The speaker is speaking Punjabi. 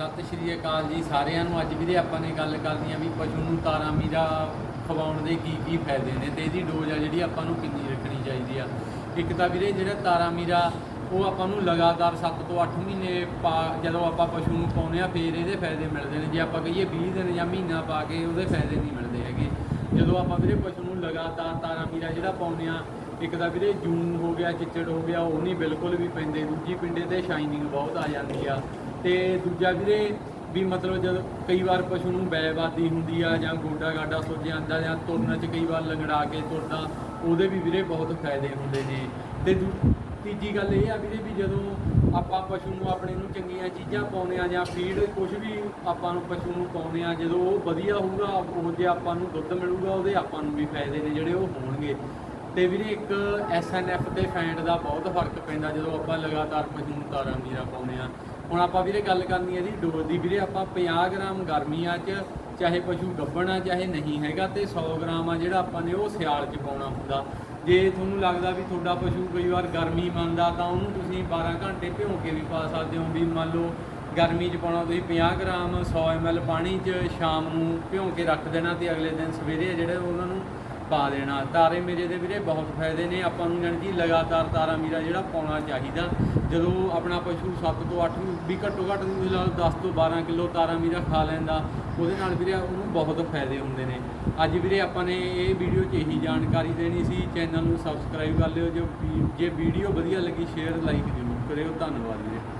ਸਤਿ ਸ਼੍ਰੀ ਅਕਾਲ ਜੀ ਸਾਰਿਆਂ ਨੂੰ। ਅੱਜ ਵੀਰੇ ਆਪਾਂ ਨੇ ਗੱਲ ਕਰਨੀ ਆ ਵੀ ਪਸ਼ੂ ਨੂੰ ਤਾਰਾ ਮੀਰਾ ਖਵਾਉਣ ਦੇ ਕੀ ਕੀ ਫਾਇਦੇ ਨੇ ਤੇ ਇਹਦੀ ਡੋਜ਼ ਆ ਜਿਹੜੀ ਆਪਾਂ ਨੂੰ ਕਿੰਨੀ ਰੱਖਣੀ ਚਾਹੀਦੀ ਆ। ਇੱਕ ਤਾਂ ਵੀਰੇ ਜਿਹੜਾ ਤਾਰਾ ਮੀਰਾ, ਉਹ ਆਪਾਂ ਨੂੰ ਲਗਾਤਾਰ 7 ਤੋਂ 8 ਮਹੀਨੇ ਪਾ ਜਦੋਂ ਆਪਾਂ ਪਸ਼ੂ ਨੂੰ ਪਾਉਂਦੇ ਆ, ਫੇਰ ਇਹਦੇ ਫਾਇਦੇ ਮਿਲਦੇ ਨੇ। ਜੇ ਆਪਾਂ ਕਹੀਏ 20 ਦਿਨ ਜਾਂ ਮਹੀਨਾ ਪਾ ਕੇ ਉਹਦੇ ਫਾਇਦੇ ਨਹੀਂ ਮਿਲਦੇ ਹੈਗੇ। ਜਦੋਂ ਆਪਾਂ ਵੀਰੇ ਪਸ਼ੂ ਨੂੰ ਲਗਾਤਾਰ ਤਾਰਾ ਮੀਰਾ ਜਿਹੜਾ ਪਾਉਂਦੇ ਆ, ਇੱਕ ਤਾਂ ਵੀਰੇ ਜੂਨ ਹੋ ਗਿਆ, ਚਿੱਚੜ ਹੋ ਗਿਆ, ਉਹ ਨਹੀਂ ਬਿਲਕੁਲ ਵੀ ਪੈਂਦੇ। ਦੂਜੀ ਪਿੰਡੇ ਤੇ ਸ਼ਾਈਨਿੰਗ ਬਹੁਤ ਆ ਜਾਂਦੀ ਆ। ਤੇ ਦੂਜਾ ਵੀਰੇ ਵੀ ਮਤਲਬ ਜਦ ਕਈ ਵਾਰ ਪਸ਼ੂ ਨੂੰ ਬੈਵਾਦੀ ਹੁੰਦੀ ਆ ਜਾਂ ਗੋਡਾ ਗਾਡਾ ਸੁੱਜ ਜਾਂਦਾ ਜਾਂ ਤੁਰਨ 'ਚ ਕਈ ਵਾਰ ਲੰਗੜਾ ਕੇ ਤੁਰਦਾ, ਉਹਦੇ ਵੀ ਵੀਰੇ ਬਹੁਤ ਫਾਇਦੇ ਹੁੰਦੇ ਨੇ। ਤੇ ਦੂ- ਤੀਜੀ ਗੱਲ ਇਹ ਆ ਵੀਰੇ ਵੀ ਜਦੋਂ ਆਪਾਂ ਪਸ਼ੂ ਨੂੰ ਆਪਣੇ ਨੂੰ ਚੰਗੀਆਂ ਚੀਜ਼ਾਂ ਪਾਉਂਦੇ ਆ ਜਾਂ ਫੀਡ ਕੁਝ ਵੀ ਆਪਾਂ ਨੂੰ ਪਸ਼ੂ ਨੂੰ ਪਾਉਂਦੇ ਆ, ਜਦੋਂ ਉਹ ਵਧੀਆ ਹੋਊਗਾ, ਉਹ ਜੇ ਆਪਾਂ ਨੂੰ ਦੁੱਧ ਮਿਲੂਗਾ, ਉਹਦੇ ਆਪਾਂ ਨੂੰ ਵੀ ਫਾਇਦੇ ਨੇ ਜਿਹੜੇ ਉਹ ਹੋਣਗੇ। ਤੇ ਵੀਰੇ ਇੱਕ ਐਸਐਨਐਫ ਤੇ ਫੈਂਟ ਦਾ ਬਹੁਤ ਫ਼ਰਕ ਪੈਂਦਾ ਜਦੋਂ ਆਪਾਂ ਲਗਾਤਾਰ ਪਸ਼ੂ ਨੂੰ ਤਾਰਾਂ ਮੀਰਾ ਪਾਉਂਦੇ ਆ। ਹੁਣ ਆਪਾਂ ਵੀਰੇ ਗੱਲ ਕਰਨੀ ਹੈ ਜੀ ਡੋਜ਼ ਦੀ। ਵੀਰੇ ਆਪਾਂ 50 ਗ੍ਰਾਮ ਗਰਮੀਆਂ 'ਚ ਚਾਹੇ ਪਸ਼ੂ ਗੱਭਣਾ ਚਾਹੇ ਨਹੀਂ ਹੈਗਾ ਤੇ 100 ਗ੍ਰਾਮ ਆ ਜਿਹੜਾ ਆਪਾਂ ਨੇ ਉਹ ਸਿਆਲ 'ਚ ਪਾਉਣਾ ਹੁੰਦਾ। ਜੇ ਤੁਹਾਨੂੰ ਲੱਗਦਾ ਵੀ ਤੁਹਾਡਾ ਪਸ਼ੂ ਕਈ ਵਾਰ ਗਰਮੀ ਮੰਨਦਾ ਤਾਂ ਉਹਨੂੰ ਤੁਸੀਂ 12 ਘੰਟੇ ਭਿਉਂ ਕੇ ਵੀ ਪਾ ਸਕਦੇ ਹੋ ਵੀ ਮੰਨ ਲਓ ਗਰਮੀ 'ਚ ਪਾਉਣਾ ਤੁਸੀਂ 50 ਗ੍ਰਾਮ 100 ml ਪਾਣੀ 'ਚ ਸ਼ਾਮ ਨੂੰ ਭਿਉਂ ਕੇ ਰੱਖ ਦੇਣਾ ਤੇ ਅਗਲੇ ਦਿਨ ਸਵੇਰੇ ਜਿਹੜੇ ਉਹਨਾਂ ਨੂੰ ਪਾ ਦੇਣਾ। ਤਾਰੇ ਮੇਰੇ ਦੇ ਵੀਰੇ ਬਹੁਤ ਫਾਇਦੇ ਨੇ। ਆਪਾਂ ਨੂੰ ਜਾਣੀ ਕਿ ਲਗਾਤਾਰ ਤਾਰਾ ਮੀਰਾ ਜਿਹੜਾ ਪਾਉਣਾ ਚਾਹੀਦਾ। ਜਦੋਂ ਆਪਣਾ ਪਸ਼ੂ 7 ਤੋਂ 8 ਵੀ ਘੱਟੋ ਘੱਟ ਤੁਸੀਂ ਲਾ 10 ਤੋਂ 12 ਕਿਲੋ ਤਾਰਾ ਮੀਰਾ ਖਾ ਲੈਂਦਾ, ਉਹਦੇ ਨਾਲ ਵੀਰੇ ਉਹਨੂੰ ਬਹੁਤ ਫਾਇਦੇ ਹੁੰਦੇ ਨੇ। ਅੱਜ ਵੀਰੇ ਆਪਾਂ ਨੇ ਇਹ ਵੀਡੀਓ 'ਚ ਇਹੀ ਜਾਣਕਾਰੀ ਦੇਣੀ ਸੀ। ਚੈਨਲ ਨੂੰ ਸਬਸਕ੍ਰਾਈਬ ਕਰ ਲਿਓ। ਜੋ ਜੇ ਵੀਡੀਓ ਵਧੀਆ ਲੱਗੀ ਸ਼ੇਅਰ ਲਾਈਕ ਜ਼ਰੂਰ ਕਰਿਓ। ਧੰਨਵਾਦ ਵੀਰੇ।